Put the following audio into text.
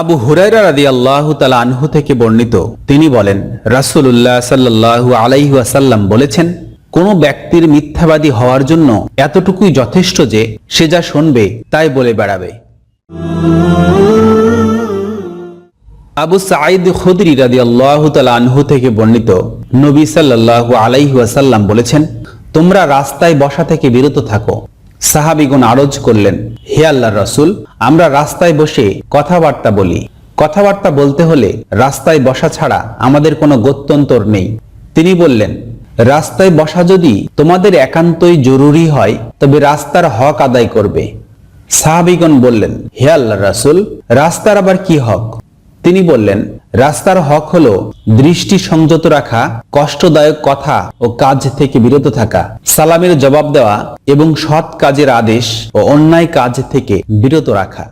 আবু হুরাইরা রাদি আল্লাহ তালা আনহু থেকে বর্ণিত। তিনি বলেন রাসুল্লাহ সাল্লাহ আলাইহাসাল্লাম বলেছেন, কোনো ব্যক্তির মিথ্যাবাদী হওয়ার জন্য এতটুকুই যথেষ্ট যে সে যা শুনবে তাই বলে বেড়াবে। আবু সাঈদ খুদরি রাদি আল্লাহ আনহু থেকে বর্ণিত নবী সাল্লাহ আলাইহাসাল্লাম বলেছেন, তোমরা রাস্তায় বসা থেকে বিরত থাকো সাহাবিগুন আরজ করলেন, হে আল্লাহর রসুল, আমরা রাস্তায় বসে কথাবার্তা বলি। কথাবার্তা বলতে হলে রাস্তায় বসা ছাড়া আমাদের কোনো গত্যন্তর নেই। তিনি বললেন, রাস্তায় বসা যদি তোমাদের একান্তই জরুরি হয়, তবে রাস্তার হক আদায় করবে। সাহাবিগণ বললেন, হে আল্লাহ রাসুল, রাস্তার আবার কি হক? তিনি বললেন, রাস্তার হক হল দৃষ্টি সংযত রাখা, কষ্টদায়ক কথা ও কাজ থেকে বিরত থাকা, সালামের জবাব দেওয়া এবং সৎ কাজের আদেশ ও অন্যায় কাজ থেকে বিরত রাখা।